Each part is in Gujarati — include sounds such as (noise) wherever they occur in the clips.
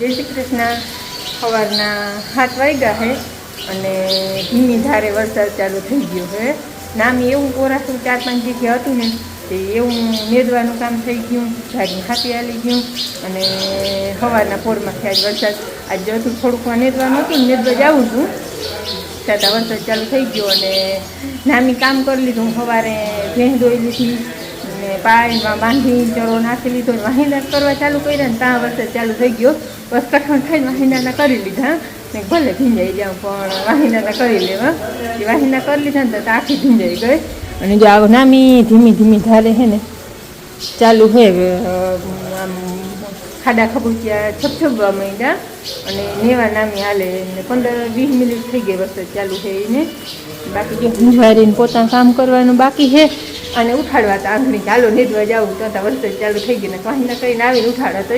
જય શ્રી કૃષ્ણ. સવારના હાથ વાગ્યા છે અને ધીમી ધારે વરસાદ ચાલુ થઈ ગયો છે નામ એવું કોરાશું ચાર પાંચ જગ્યા હતું ને, તે એવું મેદવાનું કામ થઈ ગયું, ઝાડની ખાતી આલી ગયું અને સવારના પોરમાંથી આજ વરસાદ. આજ હતું થોડુંક નેદવાનું હતું મેદવા જાઉં છું. છતાં વરસાદ ચાલુ થઈ ગયો અને નામી કામ કરી લીધું. સવારે ભેંસ દોઈ લીધી પાણીમાં બાંધી ચડો નાખી લીધો વાહિંદા કરવા ચાલુ કર્યા ને ત્યાં વરસાદ ચાલુ થઈ ગયો. બસ કઠણ થઈને વાહિંદાના કરી લીધા. ને ભલે ભીંજાઈ જાઉં, પણ વાહિંદાના કરી લેવા. એ વાહિંદા કરી લીધા ને તો આખી ભીંજાઈ ગઈ. અને જો આવો નામી ધીમી ધીમી ધારે હે ને, ચાલુ છે આમ, ખાડા ખબૂચિયા છપછપવા માંડ્યા. અને નેવા નામી હાલે ને પંદર વીસ મિનિટ થઈ ગઈ વરસાદ ચાલુ છે એને. બાકી જો હુંવારીને પોતાનું કામ કરવાનું બાકી છે અને ઉઠાડવા તો આંગણી ચાલો નેદવા જાવું તો ત્યાં વરસાદ ચાલુ થઈ ગઈ ને કાંઈ કરીને આવીને ઉઠાડો તો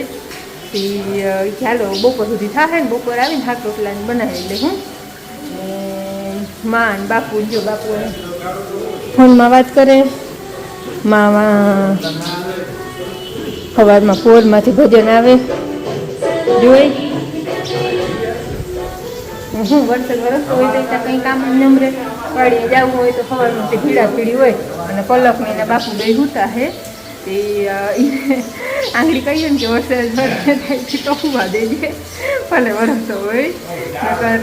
ચાલો બપોર સુધી થાય ને બપોર આવીને શાક રોટલા બનાવી લે હું. માન બાપુ જો બાપુ ફોનમાં વાત કરે. માવા સવારમાં પોરમાંથી ભજન આવે. જોઈ. હું વરસાદ વરસતો હોય તો કંઈ કામ નમરે. વાડીએ જવું હોય તો સવારમાં તે ભીડા ભીડી હોય. અને પલક એના બાપુ ગઈ હુતા હે. તે (laughs) આંગળી કહીએ ને કે વરસાદ વરસે થાય તો હુવા દેજે ભલે વરસતો હોય. નકર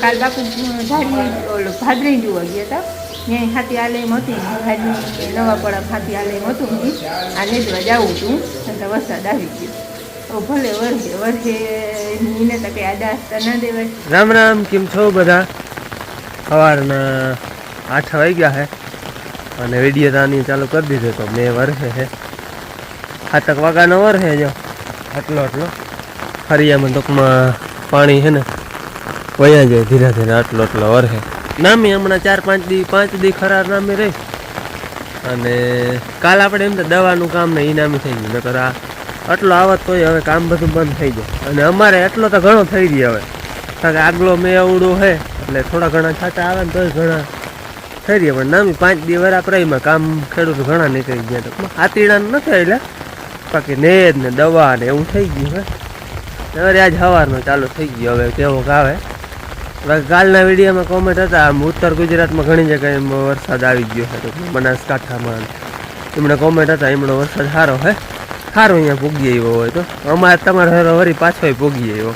કાલ બાપુ ધારી, ઓલો ભાદરી જોવા ગયા હતા ત્યાં હાથી આલયમ હતી. ભાઈ નવા પડા હાથી આલયમ હતું નહીં આ નેદવા જાઉં હતું અને વરસાદ આવી ગયો. ભલે વરસે વર્ષે એને તો કંઈ આદાસ ના દેવાય. રામ રામ, કેમ છો બધા? સવારના આઠ વાગ્યા છે અને વીડિયો તાની ચાલુ કરી દીધો તો મેં વરસે છે હાથક વાગાનો વરસે જો. આટલો આટલો? ફરિયામાં ટૂંકમાં પાણી છે ને વયા જાય ધીરે ધીરે આટલો આટલો વરસે. નામી હમણાં ચાર પાંચ દી પાંચ દી ખરા નામી રહી. અને કાલ આપણે એમ તો દવાનું કામ ને એ થઈ ગયું. નકર આ આટલો આવત તોય હવે કામ બધું બંધ થઈ જાય. અને અમારે એટલો તો ઘણો થઈ ગયો હવે. કારણ કે આગલો મેં આવડો છે એટલે થોડા ઘણા છાંટા આવે ને તોય ઘણા થઈ રહ્યા. પણ નામી પાંચ દી વરા પ્રાઈમાં કામ ખેડૂત ઘણા નીકળી ગયા તો. હાથીડા નથી એટલે. બાકી નેદ ને દવા ને એવું થઈ ગયું હવે હવે આજ સવારનો ચાલુ થઈ ગયો હવે, કેવો આવે કાલના વિડીયોમાં કોમેન્ટ હતા, આમ ઉત્તર ગુજરાતમાં ઘણી જગ્યાએ વરસાદ આવી ગયો છે ટૂંકમાં બનાસકાંઠામાં. એમણે કોમેન્ટ હતા, એમનો વરસાદ સારો હે. સારો અહીંયા પૂગી આવ્યો હોય તો. અમારે તમારે વરી પાછો પૂગી આવ્યો.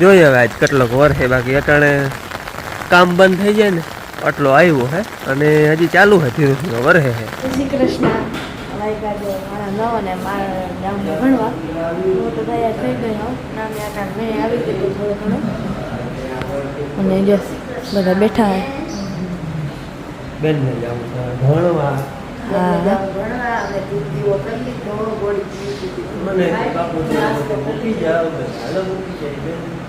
જોઈએ હવે આજ કેટલોક વર છે બાકી અટાણે કામ બંધ થઈ જાય ને આટલો આવ્યો હે અને હજી ચાલુ હે ધીરે ધીરે વરસે હે. શ્રી કૃષ્ણ. અને જો બધા બેઠા હે. બેન ને ભણવા. મને બાપુ મૂકી જાવ હાલો મૂકી જાય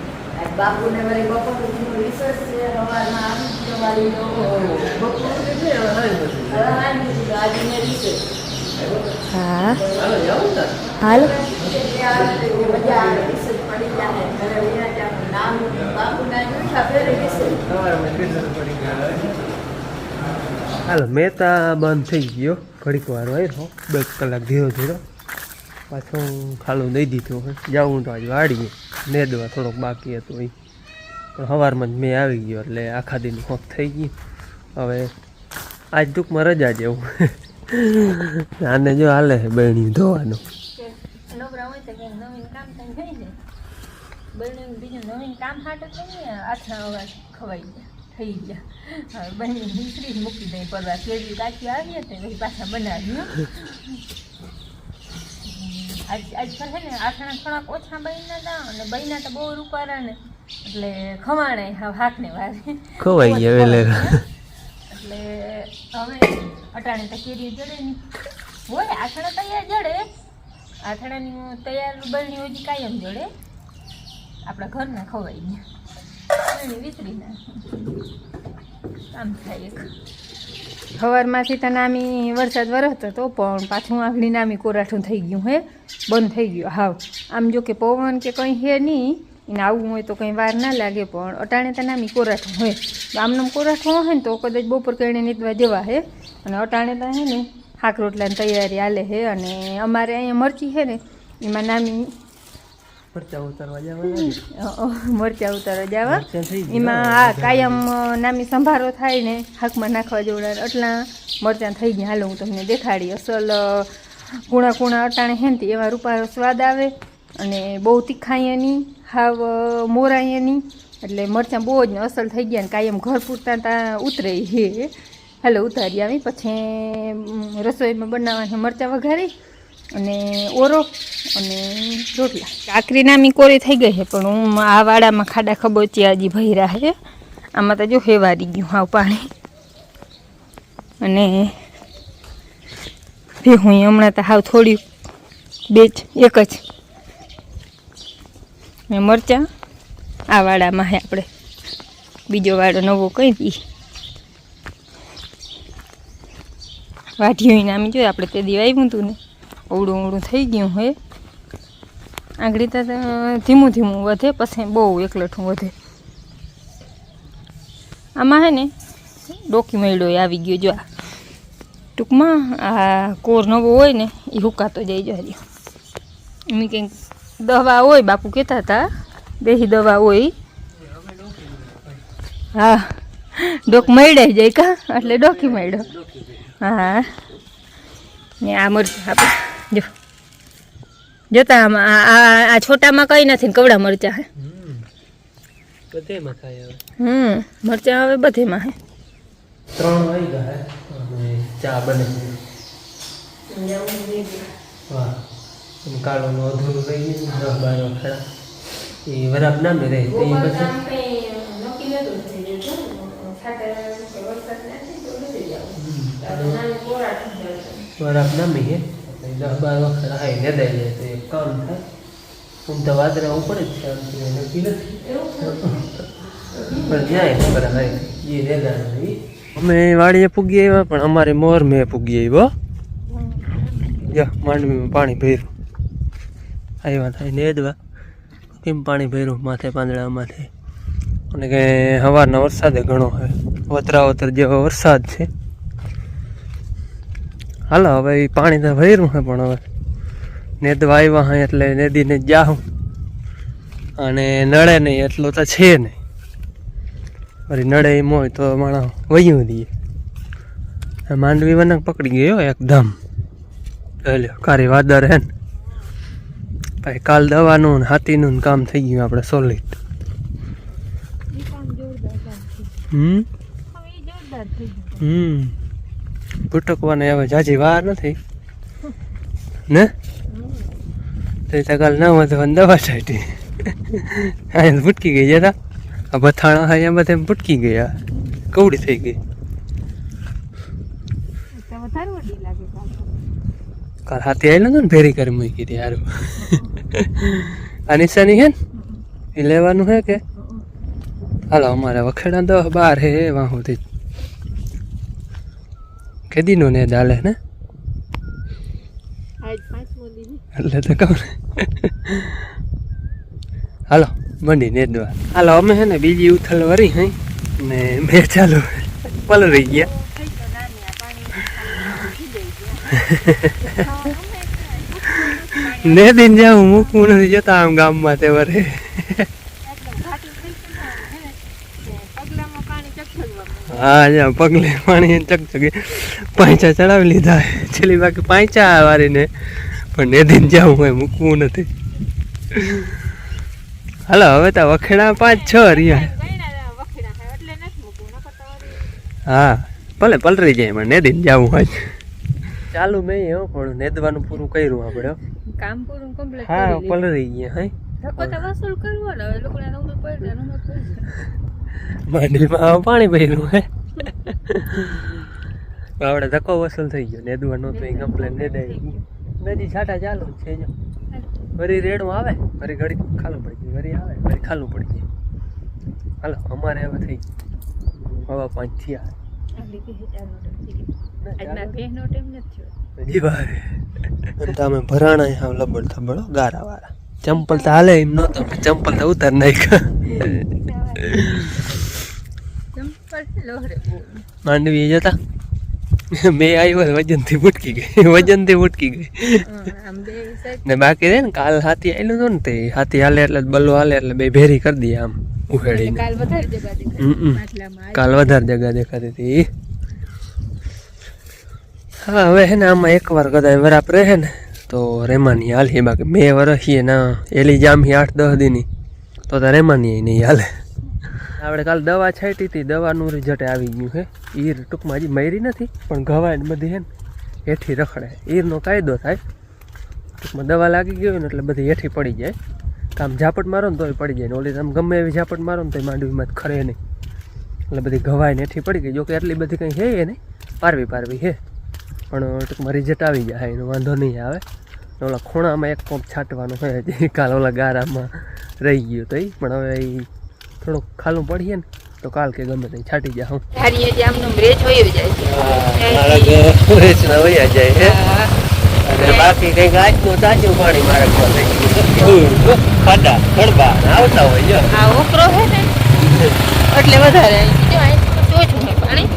બાપુને વળી બપોર રિસર્ચ છે સવારમાં આવી જવાની હા. હાલ હાલો. મહેતા બંધ થઈ ગયો. ઘડીક વાર આવ્યો બે કલાક ધીરો ધીરો. પાછો ખાલું દઈ દીધું જાઉં તો આજે વાડીએ. નેદવા થોડોક બાકી હતું એ પણ સવારમાં જ મેં આવી ગયો એટલે આખા દિન ખોખ થઈ ગઈ હવે આજ ટૂંકમાં રજા જેવું. આને જો હાલે છે બહેણી ધોવાનું બીજું નવીન કામ હાટે આથા અવાજ ખવાઈ ગયા, થઈ ગયા. હવે બને મૂકી દઈ પરવા કેરી કાચી આવીએ તો પછી બનાવી. આજ આજકાલ છે ને આથાણા થોડાક ઓછા બન્યા હતા અને બન્યા તો બહુ રૂપારા ને. એટલે ખવાણે હાકને વારે. ખવાઈ ગયા એટલે હવે અટાણે તો કેરી જડે નહીં હોય આથણા તૈયાર જડે. આથાણાની તૈયાર બળની હોય કાયમ જોડે. આપણા ઘરના ખવાઈ ગયા. વિતરી નાખી. કામ થાય એક. સવારમાંથી તો નામી વરસાદ વરસતો તો પણ પાછું આંગળી નામી કોરાઠું થઈ ગયું હે, બંધ થઈ ગયું. હાવ. આમ જો કે પવન કે કંઈ હે નહીં, એને આવવું હોય તો કંઈ વાર ના લાગે, પણ અટાણે તો નામી કોરાઠું હોય. આમનામ કોરાઠું હોય ને તો કદાચ બપોર કરીને નીતવા જવા હે, અને અટાણે તો હે ને શાક રોટલાની તૈયારી હાલે હે, અને અમારે અહીંયા મરચી છે ને, એમાં નામી મરચા ઉતારવા જવાના મરચા ઉતારવા જવા. એમાં આ કાયમ નામી સંભારો થાય ને હાકમાં નાખવા જેવડા એટલા મરચાં થઈ ગયા હાલો હું તમને દેખાડી અસલ કુણા કૂણા અટાણે હે તે એવા રૂપારો સ્વાદ આવે અને બહુ તીખાય નહીં હાવ મોરાય નહીં એટલે મરચાં બહુ જ અસલ થઈ ગયા ને કાયમ ઘર પૂરતા ત્યાં ઉતરે હે. હાલો ઉતારી આવી પછી રસોઈમાં બનાવવા મરચાં વઘારી અને ઓરો અને રોટલા. કાકરી નામી કોરી થઈ ગઈ છે, પણ હું આ વાડામાં ખાડા ખબોચિયા હજી ભૈરા છે. આમાં તો જો હેવારી ગયું હાવ પાણી. અને ભેહું હમણાં તો હાવ થોડી બે જ, એક જ. ને મરચાં આ વાડામાં છે આપણે. બીજો વાડો નવો કહી દી. વાઢીયું નામી જોઈએ આપણે તે દી આવ્યું હતું ને. અવડું અવડું થઈ ગયું હે. આંગળી તો ધીમું ધીમું વધે, પછી બહુ એકલઠું વધે. આમાં હે ને ડોકી મળ્યો આવી ગયો, જો ટૂંકમાં આ કોર નવો હોય ને એ હુકાતો જાય જો હજી કંઈક દવા હોય, બાપુ કહેતા હતા, દેહી દવા હોય. હા ડોક મળે જાય કા? એટલે ડોકી મળ્યો હા. ને આ મરચાં આપણે જો. જોતા આમાં આ- આ આ છોટામાં કંઈ નથી ને કવડા મરચાં હે. હમ. બધેમાં થાય હવે. હમ મરચાં હવે બધેમાં હે. ત્રણ વાગ્યા હે. અને ચા બને. વાહ. એમ કાળોનું અધૂરું રહી ગયું દસ બાર વખડા એ વરાપ ના મેં રહે તે પછી? વરાપ ના મેં હે. એટલે દસ બાર વખડા હાઈ દઈ જાય તો એક કામ થાય હું તો વાદરા ઉપર જ છે આમ તો એ નક્કી નથી. પણ જાય ખબર હાઈ એ રેદાનું અમે વાડીએ પૂગી આવ્યા પણ અમારે મોર મેં પૂગી આવ્યો યા માંડવીમાં પાણી ભર્યું. આવ્યા થાય નેદવા કેમ પાણી ભર્યું? માથે પાંદડા માથે. અને કે સવારના વરસાદે ઘણો હોય. વતરાવતર જેવો વરસાદ છે. હાલો હવે પાણી તો ભર્યું છે પણ હવે. નેદવા આવ્યા હોય એટલે નેદીને જાઉં અને નળે નહીં એટલું તો છે નહીં. વળી નડે એમ હોય તો માણસ વયું દઈએ માંડવી વનક પકડી ગયો એકદમ. લ્યો કારી વાદર હે ને. ભાઈ કાલ દવાનું ને હાથીનું ને કામ થઈ ગયું આપણે સોલિડ હમ? હમ. ભૂટકવાને હવે જાજી વાર નથી. ને? તો તકાલ કાલ ના વધવાની દવા છાંટી. અહીંયા ભૂટકી ગઈ જતા. આ બથાણા અહીંયા બધા ભૂટકી ગયા. કવડી થઈ ગઈ. કાલ. હાથી આવેલો ને ભેરી કરી મૂકી હતી હારું. આ નિશાની હે ને? એ લેવાનું હે કે? હાલો અમારે વખેડા દસ બાર હે વાં સુધી કેદીનો ને ચાલે ને? એટલે તો કહું ને. હાલો મંડી ને દ્વાર હાલો અમે હે ને બીજી ઉથલ વરી હઈ ને મેં ચાલુ પલરી ગયા. ને દિન જાઉં મૂકવું નથી જતા આમ ગામમાં તે વરે. હા જ્યાં પગલે પાણી ચકચકે. પાંચા ચડાવી લીધા. છેલ્લી બાકી પાંચા વારીને પણ ને દિન જાઉં હોય મૂકવું નથી. હાલો હવે તો વખેડા પાંચ છ રહ્યા. હા ભલે પલરી જાય પણ નેદીને જવું હોય ચાલુ મેં હો પણ નેદવાનું પૂરું કર્યું આપણે કામ પૂરું કમ્પ્લીટ હા પલરી ગયા હે? તો વસૂલ કરવો ને લોકોને નંબર પડે નંબર પડે. માંડવીમાં પાણી ભર્યું હે. (laughs) આપણે ધક્કો વસૂલ થઈ ગયો નેદવા નહોતું એ કમ્પ્લેન ને દઈ નદી છાટા ચાલુ જ છે જો. વરી રેડું આવે વરી ઘડી ખાલું પડી ગયું વરી આવે વરી ખાલું પડી ગયું. હાલો અમારે હવે થઈ ગયું. હવા પાંચ થયા. તમે ભરાણા હા લબડ થબડો ગારા વાળા ચંપલ તો હાલે એમ નતો ચંપલ તો ઉતાર નાખ્યા. માંડવી જતા મેં આવ્યો વજનથી ફૂટકી ગઈ. વજનથી ફૂટકી ગઈ. ને બાકી રે ને કાલ હાથી આવેલું હતું ને તે હાથી હાલે એટલે બલ્લો હાલે એટલે બે ભેરી કરી દઈએ આમ ઉહેડી કાલ વધારે જગા હમ હમ. દેખાય આટલામાં કાલ વધારે જગા દેખાતી હતી. હા હવે હે ને આમાં એકવાર કદાચ વરાપ રહે ને તો રેમાની હાલ. હી બાકી બે વરસીએ ના એલી જામ હી આઠ દસ દીની. તો તો રેમાની નહીં હાલે. આપણે કાલ દવા છાંટી હતી, દવાનું રિઝલ્ટ આવી ગયું છે. ઈર ટૂંકમાં હજી મરી નથી, પણ ઘવાય ને બધી હે ને, હેઠી રખડે. ઈરનો કાયદો થાય. ટૂંકમાં દવા લાગી ગઈ હોય ને એટલે બધી હેઠી પડી જાય. કામ ઝાપટ મારો ને તોય પડી જાય ને. ઓલી આમ ગમે એવી ઝાપટ મારો ને તોય માંડવીમાં જ ખરે નહીં. એટલે બધી ઘવાય ને હેઠી પડી ગઈ. જોકે એટલી બધી કંઈ એ નહીં. પારવી પારવી છે. પણ ટૂંકમાં રિઝલ્ટ આવી જાય. એનો વાંધો નહીં આવે. ઓલા ખૂણામાં એક પંપ છાંટવાનો હોય. કાલ ઓલા ગારામાં રહી ગયું તો એ પણ હવે એ થોડુંક ખાલું પડીએ ને તો કાલ કે ગમે તે છાટી જા હું. હારીએ જે આમનું બ્રેજ હોય જાય હા. અને બાકી કંઈક આજનું તાજું પાણી મારે ખાડા ખડબા આવતા હોય જો. આ ઓકરો છે ને. એટલે વધારે જો અહીં તો ઓછું છે પાણી.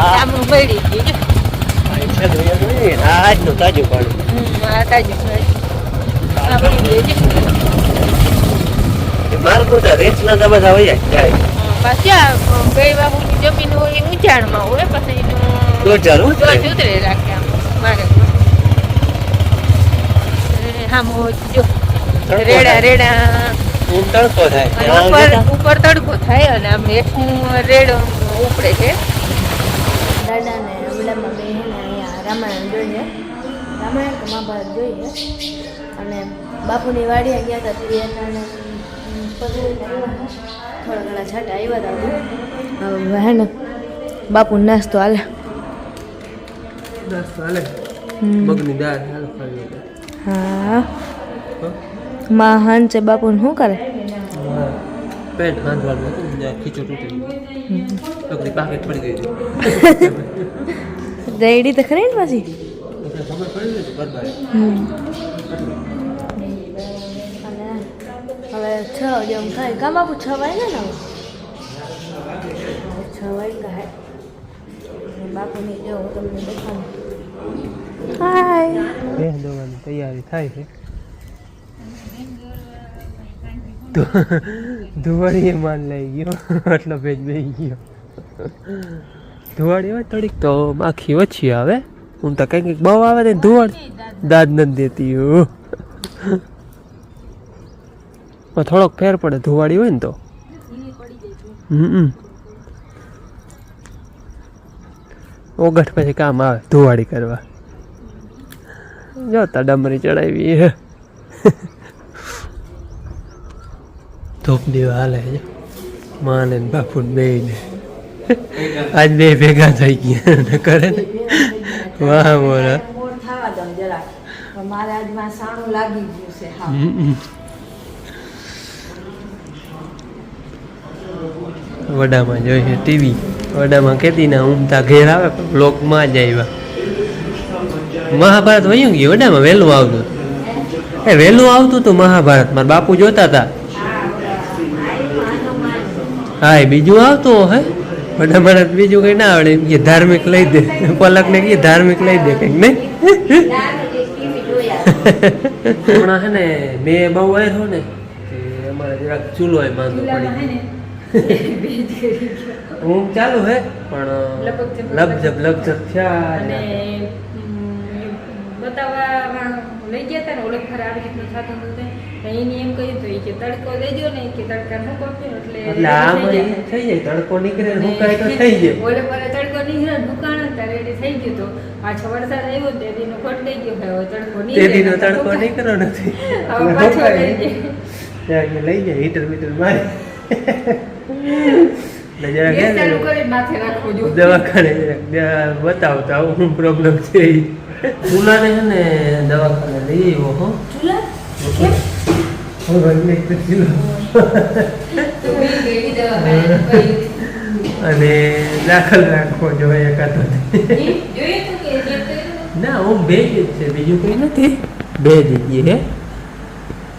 આમનું બળી ગયું. જો. આજનું તાજું પાણી. તાજું છે. આ બળી ગયું. બધા હોય જ જાય બાબુની જમીન હોય એ ઊંચાણમાં હોય પછી દોઢ ઉતરે મારે. જો. રેડા રેડા. તડકો થાય. ઉપર ઉપર તડકો થાય અને આમ હેઠું રેડ ઉપડે છે. દાદા ને અમદામાં બે હે ને અહીંયા રામાયણ જોઈએ રામાયણ મહાભારત જોઈએ અને બાપુની વાડીએ ગયા હતા તે એના પગલું થોડા ઘણા છાંટા આવ્યા હતા હવે હે ને બાપુ નાસ્તો હાલે. દસ હાલે. મગની દાળ હા. માં હાંચે બાપુને શું કરે? પેટ હાંધવાનું હતું ત્યાં ખીચું તૂટી ગયું. પાકેટ પડી ગઈ દઈડી (laughs) તો ખરી ને પાછી? ખબર પડી ગઈ બરબાર છ જેમ થાય કામ બાપુ છ વાગે ને છ વાગ્યા બાપુની જો હું તમને દેખાડું હાય બે દોવાની તૈયારી થાય છે ધુવાડીએ માન લઈ ગયો એટલો ભેજ બેસી ગયો ધુવાડી હોય થોડીક તો માખી ઓછી આવે હું તો કંઈક બહુ આવે ને ધુવાડ દાદ નથી દેતી પણ થોડોક ફેર પડે ધુવાડી હોય ને તો. હમ ઓગઠ પછી કામ આવે ધુવાડી કરવા. જો તા ડમરી ચડાવી. ધૂપ દીવા હાલે છે. માને બાપુ બે ને આજ બે ભેગા થઈ ગયા ને કરે ને? વાહ મોરા. મારે આજમાં સાણું લાગી ગયું છે હા. વડામાં જોઈએ ટીવી. વડામાં કેતી ના ઉમતા ઘેર આવે બ્લોકમાં જ આવ્યા. મહાભારત વયું ગયું, વડામાં વહેલું આવતું. એ વહેલું આવતું હતું મહાભારત, મારા બાપુ જોતા હતા હા, એ બીજું આવતું હે વડામાં બીજું કઈ ના આવડે કે ધાર્મિક લઈ દે. પલક ને કે ધાર્મિક લઈ દે કંઈક, નહીં? હમણાં છે ને બે બહુ આવ્યો ને અમારે જરાક ચૂલો એ માંદો પડી. ઊંઘ ચાલુ હે? પણ લપઝપ લપઝપ થયા અને બતાવવા લઈ ગયા હતા ને ઓળખ ખરા આવી રીતનું થતું હતું. તો એની એમ કહ્યું હતું કે તડકો દેજો ને કે તડકા ન એટલે થઈ જાય. તડકો નીકળે હુકાય તો થઈ જાય. (laughs) ઓલે પર તડકો નીકળ્યો ને હુકાણો રેડી થઈ ગયું તો પાછો વરસાદ આવ્યો ખોટ લઈ ગયો હવે તડકો નીકળે નીકળ્યો નથી. હવે પાછો લઈ જાય. લઈ જાય હીટર બીટર મારી. એટલે હે જોઈએ. દવાખાને બતાવતા આવું શું પ્રોબ્લેમ છે. ઈ. ચૂલાને છે ને દવાખાને લઈ આવ્યો હો. ચૂલા? હવે એક ચૂલા. અને દાખલ રાખવો જોઈએ એકાદો જોઈએ તો કે ના હું બે જ છે બીજું કંઈ નથી. બે જગ્યાએ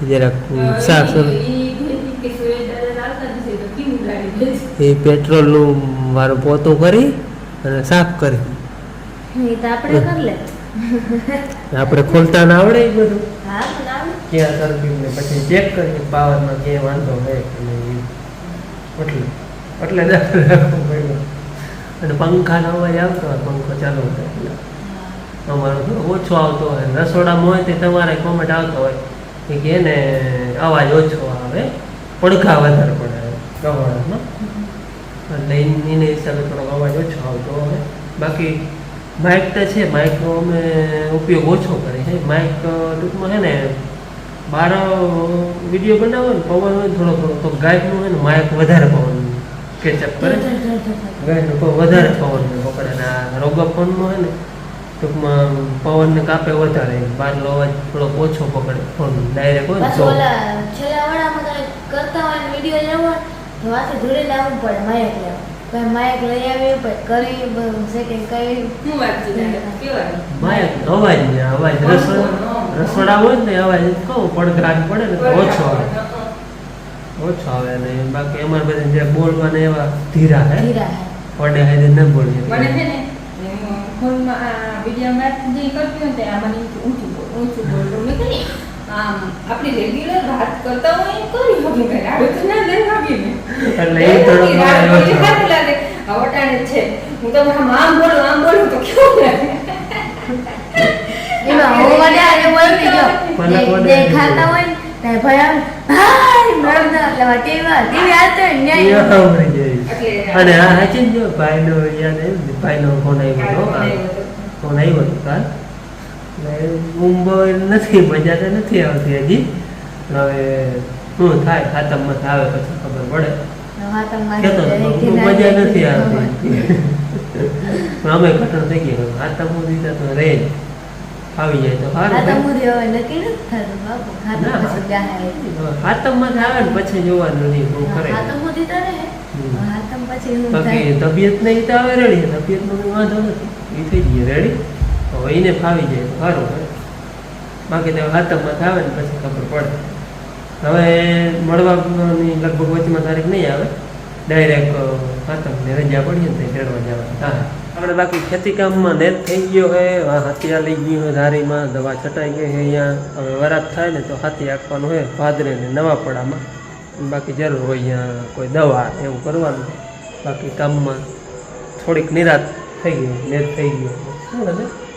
જરાક સાફ સફાઈ એ પેટ્રોલનું મારું પોતું કરી અને સાફ કરી. આપણે ખોલતા ના આવડે એ બધું? ક્યાં સર્વિસ ને પછી ચેક કરીએ પાવરમાં ક્યાં વાંધો હોય કે નહીં એટલે એટલે રાખવું પડ્યું અને પંખાનો અવાજ આવતો હોય પંખો ચાલુ થાય અમારો ઓછો આવતો હોય. રસોડામાં હોય તે તમારે કોમેન્ટ આવતો હોય કે કે એને અવાજ ઓછો આવે. પડઘા વધારે પડે ગવાળામાં. એન- હિસાબે થોડોક અવાજ ઓછો આવતો હોય. બાકી માઇક તો છે માઇકનો અમે ઉપયોગ ઓછો કરીએ. છે માઇક ટૂંકમાં છે ને બાર વીડિયો બનાવો ને પવન હોય થોડો થોડો તો ગાયકનું હોય ને માઇક વધારે પવન કેચઅપ કરે. ગાયકનું પણ વધારે પવન પકડે ને આ રોગા ફોનમાં હોય ને ટૂંકમાં પવનને કાપે વધારે. બહારનો અવાજ થોડોક ઓછો પકડે ફોન ડાયરેક્ટ હોય ને કરતા હોય વીડિયો લેવો હાથે જોડે લાવવું પડે માયક લેવા. પછી માયક લઈ આવી પછી કરી બધું સેટિંગ કરી શું વાત છે? માયક અવાજ ને અવાજ રસોડા રસોડા હોય ને અવાજ કહું પડઘાટ પડે ને ઓછો આવે. ઓછો આવે ને બાકી અમારે બધા જે બોલવાના એવા ધીરા હે. ધીરા હે. પડે હે ન બોલે મને છે ને? ફોનમાં આ વિડીયોમાં જે કરતી હોય તે આ મને ઊંચું ઊંચું બોલ તો મેં કહી આમ આપણી રેગ્યુલર વાત કરતા હોય એમ કરી હવે મેં રાડું તો ના લઈ આવી મેં એટલે એ થોડો બોલી સારું લાગે. આ છે. હું તો આમ આમ બોલું આમ બોલું તો કેવું લાગે? એમાં હું આને અને બોલતી જો પલક વડે. જે ખાતા હોય ને ભયા ભાઈ આમ લેવા ટીવા ટીવી ઈ ન્યાય અને આ સાચી જો ભાઈનો યાદ ભાઈનો ફોન આવ્યો હતો ફોન આવ્યો હતો. કાલ નથી મજા તો નથી આવતી હજી. હવે શું થાય ખાતમમાં આવે પછી ખબર પડે. મજા નથી આવતી. (laughs) અમે કઠણ થઈ ગયા ખાતમ દીધા તો રે જ. આવી જાય તો ખાતમમાંથી આવે? ને પછી જોવાનું નહીં બહુ કરે. તબિયત નહીં તો આવે રેડી. તબિયત નો વાંધો નથી. એ થઈ ગઈ રેડી. હવે એને ફાવી જાય તો સારું હોય. બાકી તો હાથમાં આવે ને પછી ખબર પડે. હવે મળવાની લગભગ વચમાં તારીખ નહીં આવે. ડાયરેક્ટ હાથમને રજા પડીએ ને ચડવા જવા હા. આપણે બાકી ખેતી કામમાં નેત થઈ ગયો હોય હાથિયા લઈ ગયું હોય ધારીમાં, દવા છટાઈ ગઈ છે અહીંયા. હવે વરાપ થાય ને તો હાથી આપવાનું હોય ભાદરે ને નવાપડામાં બાકી જરૂર હોય અહીંયા કોઈ દવા એવું કરવાનું. બાકી કામમાં થોડીક નિરાત થઈ ગઈ નેત થઈ ગયો શું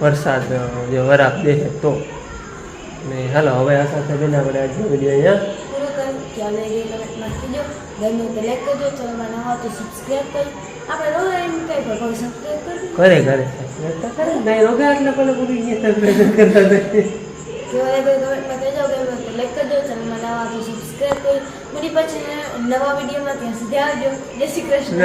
વરસાદ જે વરાપ દેખે તો. ને હાલો હવે આ સાથે બેન આપણે આજનો વીડિયો અહીંયા. કરી પણ કરે નહીં રોગા એટલે પેલા પૂરી ગયા કરતા ચેનલમાં નવા વિડીયોમાં ત્યાં સુધી આવજો. જય શ્રી કૃષ્ણ.